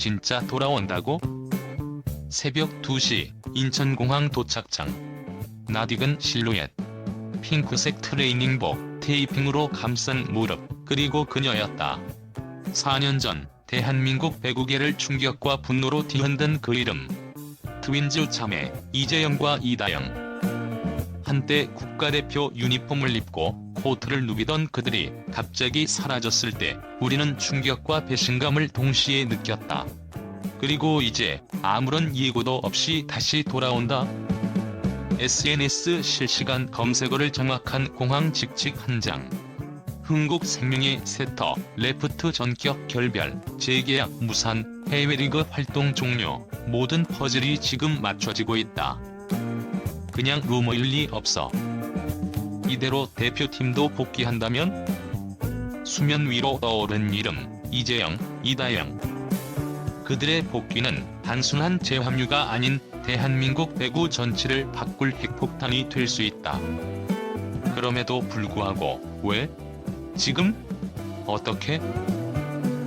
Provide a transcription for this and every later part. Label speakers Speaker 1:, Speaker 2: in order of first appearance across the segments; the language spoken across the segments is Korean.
Speaker 1: 진짜 돌아온다고? 새벽 2시 인천공항 도착장 나딕은 실루엣 핑크색 트레이닝복 테이핑으로 감싼 무릎 그리고 그녀였다. 4년 전 대한민국 배구계를 충격과 분노로 뒤흔든 그 이름 트윈즈 자매 이재영과 이다영 한때 국가대표 유니폼을 입고 코트를 누비던 그들이 갑자기 사라졌을 때 우리는 충격과 배신감을 동시에 느꼈다. 그리고 이제 아무런 예고도 없이 다시 돌아온다. SNS 실시간 검색어를 정확한 공항 직직 한 장. 흥국 생명의 세터, 레프트 전격 결별, 재계약 무산, 해외리그 활동 종료, 모든 퍼즐이 지금 맞춰지고 있다. 그냥 루머일 리 없어. 이대로 대표팀도 복귀한다면? 수면 위로 떠오른 이름, 이재영, 이다영. 그들의 복귀는 단순한 재합류가 아닌 대한민국 배구 전체를 바꿀 핵폭탄이 될 수 있다. 그럼에도 불구하고 왜? 지금? 어떻게?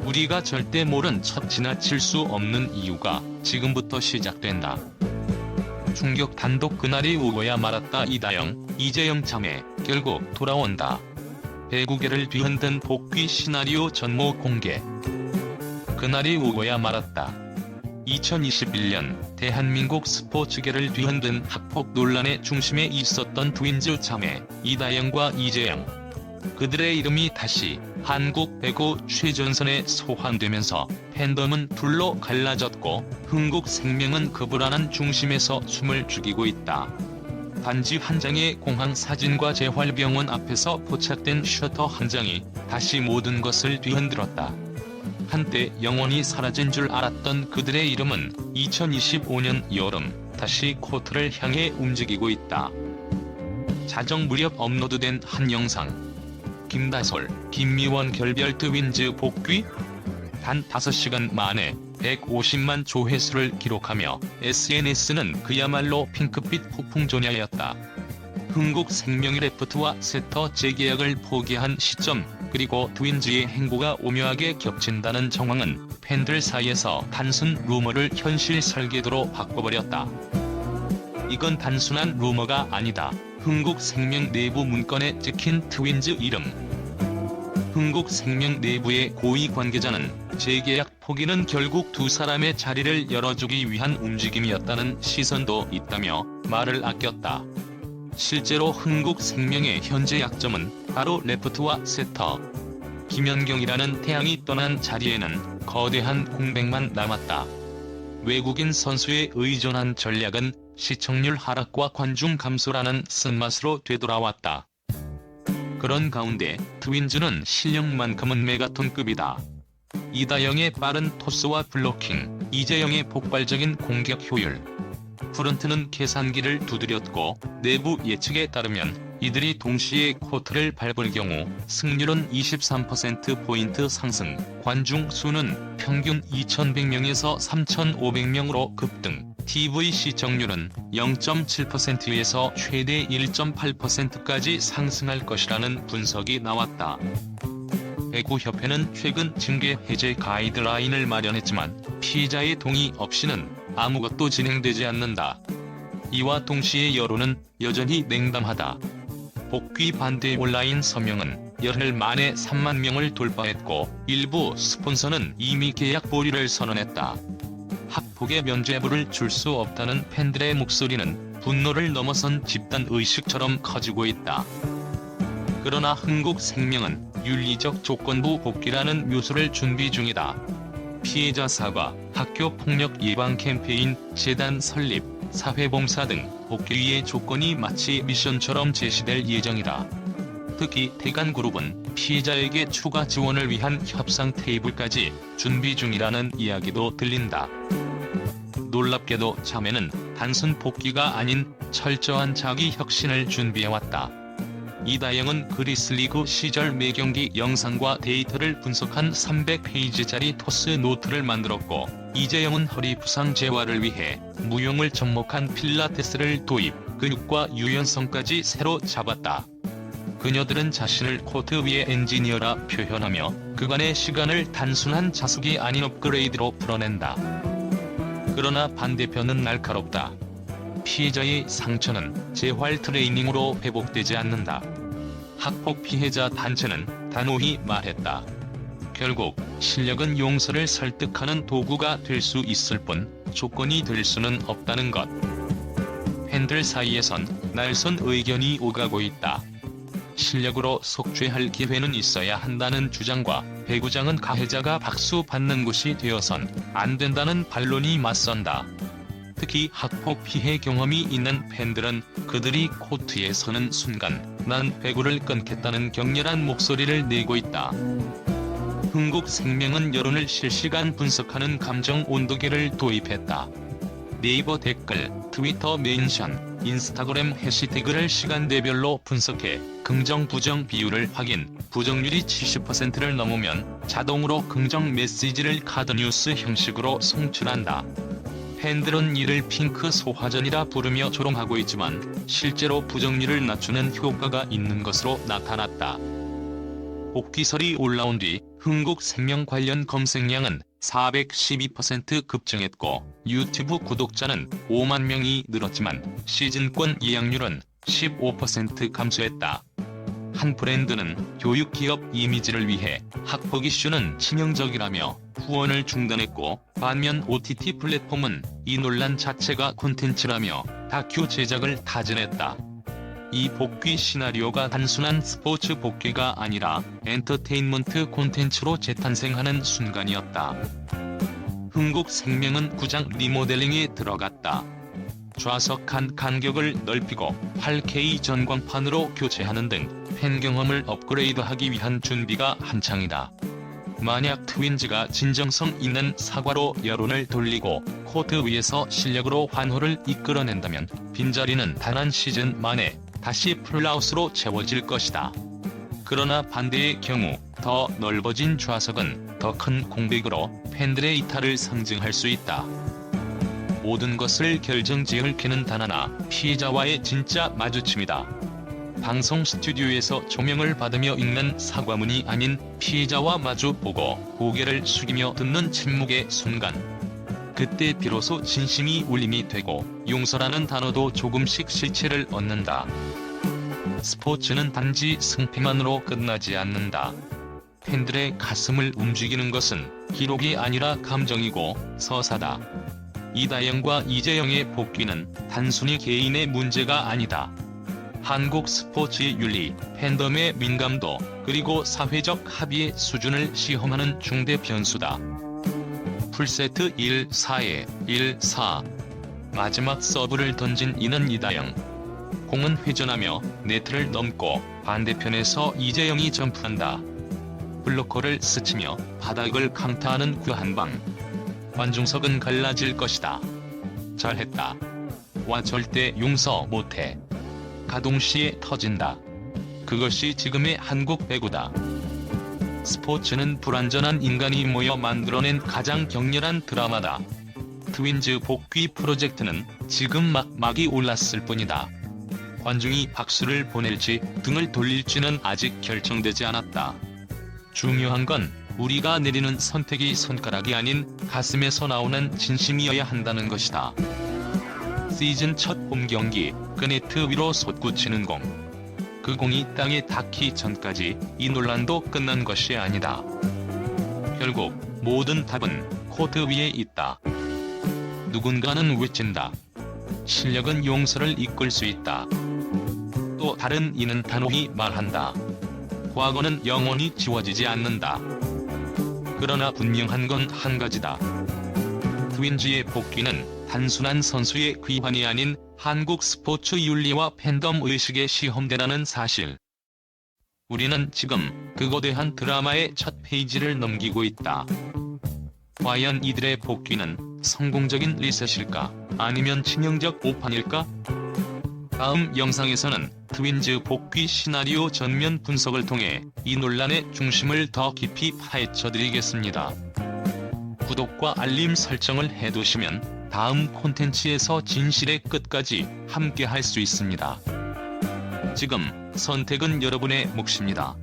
Speaker 1: 우리가 절대 모른 첫 지나칠 수 없는 이유가 지금부터 시작된다. 충격 단독 그날이 오고야 말았다 이다영, 이재영 자매 결국 돌아온다. 배구계를 뒤흔든 복귀 시나리오 전모 공개. 그날이 오고야 말았다. 2021년 대한민국 스포츠계를 뒤흔든 학폭 논란의 중심에 있었던 트윈즈 자매 이다영과 이재영. 그들의 이름이 다시 한국 배구 최전선에 소환되면서 팬덤은 둘로 갈라졌고 흥국 생명은 그 불안한 중심에서 숨을 죽이고 있다. 단지 한 장의 공항 사진과 재활병원 앞에서 포착된 셔터 한 장이 다시 모든 것을 뒤흔들었다. 한때 영원히 사라진 줄 알았던 그들의 이름은 2025년 여름 다시 코트를 향해 움직이고 있다. 자정 무렵 업로드된 한 영상. 김다솔, 김미원 결별 트윈즈 복귀? 단 5시간 만에 150만 조회수를 기록하며 SNS는 그야말로 핑크빛 폭풍조냐였다. 흥국생명의 레프트와 세터 재계약을 포기한 시점 그리고 트윈즈의 행보가 오묘하게 겹친다는 정황은 팬들 사이에서 단순 루머를 현실 설계도로 바꿔버렸다. 이건 단순한 루머가 아니다. 흥국생명 내부 문건에 찍힌 트윈즈 이름. 흥국생명 내부의 고위 관계자는 재계약 포기는 결국 두 사람의 자리를 열어주기 위한 움직임이었다는 시선도 있다며 말을 아꼈다. 실제로 흥국생명의 현재 약점은 바로 레프트와 세터. 김연경이라는 태양이 떠난 자리에는 거대한 공백만 남았다. 외국인 선수에 의존한 전략은 시청률 하락과 관중 감소라는 쓴맛으로 되돌아왔다. 그런 가운데 트윈즈는 실력만큼은 메가톤급이다. 이다영의 빠른 토스와 블로킹, 이재영의 폭발적인 공격 효율. 프런트는 계산기를 두드렸고 내부 예측에 따르면 이들이 동시에 코트를 밟을 경우 승률은 23%포인트 상승, 관중 수는 평균 2,100명에서 3,500명으로 급등, TV 시청률은 0.7%에서 최대 1.8%까지 상승할 것이라는 분석이 나왔다. 배구협회는 최근 징계 해제 가이드라인을 마련했지만 피의자의 동의 없이는 아무것도 진행되지 않는다. 이와 동시에 여론은 여전히 냉담하다. 복귀 반대 온라인 서명은 열흘 만에 3만 명을 돌파했고 일부 스폰서는 이미 계약 보류를 선언했다. 학폭의 면죄부를 줄 수 없다는 팬들의 목소리는 분노를 넘어선 집단 의식처럼 커지고 있다. 그러나 흥국생명은 윤리적 조건부 복귀라는 묘수를 준비 중이다. 피해자 사과, 학교 폭력 예방 캠페인, 재단 설립, 사회봉사 등 복귀의 조건이 마치 미션처럼 제시될 예정이다. 특히 대간그룹은 피해자에게 추가 지원을 위한 협상 테이블까지 준비 중이라는 이야기도 들린다. 놀랍게도 자매는 단순 복귀가 아닌 철저한 자기 혁신을 준비해왔다. 이다영은 그리스 리그 시절 매경기 영상과 데이터를 분석한 300페이지짜리 토스 노트를 만들었고 이재영은 허리 부상 재활을 위해 무용을 접목한 필라테스를 도입, 근육과 유연성까지 새로 잡았다. 그녀들은 자신을 코트 위의 엔지니어라 표현하며 그간의 시간을 단순한 자숙이 아닌 업그레이드로 풀어낸다. 그러나 반대편은 날카롭다. 피해자의 상처는 재활 트레이닝으로 회복되지 않는다. 학폭 피해자 단체는 단호히 말했다. 결국 실력은 용서를 설득하는 도구가 될 수 있을 뿐 조건이 될 수는 없다는 것. 팬들 사이에선 날선 의견이 오가고 있다. 실력으로 속죄할 기회는 있어야 한다는 주장과 배구장은 가해자가 박수 받는 곳이 되어선 안 된다는 반론이 맞선다. 특히 학폭 피해 경험이 있는 팬들은 그들이 코트에 서는 순간 난 배구를 끊겠다는 격렬한 목소리를 내고 있다. 흥국 생명은 여론을 실시간 분석하는 감정 온도계를 도입했다. 네이버 댓글, 트위터 멘션, 인스타그램 해시태그를 시간대별로 분석해 긍정 부정 비율을 확인, 부정률이 70%를 넘으면 자동으로 긍정 메시지를 카드 뉴스 형식으로 송출한다. 팬들은 이를 핑크 소화전이라 부르며 조롱하고 있지만 실제로 부정률을 낮추는 효과가 있는 것으로 나타났다. 복귀설이 올라온 뒤 흥국 생명 관련 검색량은 412% 급증했고 유튜브 구독자는 5만 명이 늘었지만 시즌권 예약률은 15% 감소했다. 한 브랜드는 교육기업 이미지를 위해 학폭 이슈는 치명적이라며 후원을 중단했고 반면 OTT 플랫폼은 이 논란 자체가 콘텐츠라며 다큐 제작을 타진했다. 이 복귀 시나리오가 단순한 스포츠 복귀가 아니라 엔터테인먼트 콘텐츠로 재탄생하는 순간이었다. 흥국 생명은 구장 리모델링에 들어갔다. 좌석 간 간격을 넓히고 8K 전광판으로 교체하는 등 팬 경험을 업그레이드하기 위한 준비가 한창이다. 만약 트윈즈가 진정성 있는 사과로 여론을 돌리고 코트 위에서 실력으로 환호를 이끌어낸다면 빈자리는 단 한 시즌 만에 다시 풀라우스로 채워질 것이다. 그러나 반대의 경우 더 넓어진 좌석은 더 큰 공백으로 팬들의 이탈을 상징할 수 있다. 모든 것을 결정지을 캐는 단 하나, 피해자와의 진짜 마주침이다. 방송 스튜디오에서 조명을 받으며 읽는 사과문이 아닌 피해자와 마주 보고 고개를 숙이며 듣는 침묵의 순간. 그때 비로소 진심이 울림이 되고 용서라는 단어도 조금씩 실체를 얻는다. 스포츠는 단지 승패만으로 끝나지 않는다. 팬들의 가슴을 움직이는 것은 기록이 아니라 감정이고 서사다. 이다영과 이재영의 복귀는 단순히 개인의 문제가 아니다. 한국 스포츠의 윤리, 팬덤의 민감도, 그리고 사회적 합의의 수준을 시험하는 중대 변수다. 풀세트 1, 4에 1, 4 마지막 서브를 던진 이는 이다영. 공은 회전하며 네트를 넘고 반대편에서 이재영이 점프한다. 블로커를 스치며 바닥을 강타하는 그 한방. 관중석은 갈라질 것이다. 잘했다. 와 절대 용서 못해. 가동시에 터진다. 그것이 지금의 한국 배구다. 스포츠는 불완전한 인간이 모여 만들어낸 가장 격렬한 드라마다. 트윈즈 복귀 프로젝트는 지금 막 막이 올랐을 뿐이다. 관중이 박수를 보낼지 등을 돌릴지는 아직 결정되지 않았다. 중요한 건 우리가 내리는 선택이 손가락이 아닌 가슴에서 나오는 진심이어야 한다는 것이다. 시즌 첫 홈 경기, 그 네트 위로 솟구치는 공. 그 공이 땅에 닿기 전까지 이 논란도 끝난 것이 아니다. 결국 모든 답은 코트 위에 있다. 누군가는 외친다. 실력은 용서를 이끌 수 있다. 또 다른 이는 단호히 말한다. 과거는 영원히 지워지지 않는다. 그러나 분명한 건 한 가지다. 트윈즈의 복귀는 단순한 선수의 귀환이 아닌 한국 스포츠 윤리와 팬덤 의식의 시험대라는 사실. 우리는 지금 그 거대한 드라마의 첫 페이지를 넘기고 있다. 과연 이들의 복귀는 성공적인 리셋일까? 아니면 치명적 오판일까? 다음 영상에서는 트윈즈 복귀 시나리오 전면 분석을 통해 이 논란의 중심을 더 깊이 파헤쳐드리겠습니다. 구독과 알림 설정을 해두시면 다음 콘텐츠에서 진실의 끝까지 함께 할 수 있습니다. 지금 선택은 여러분의 몫입니다.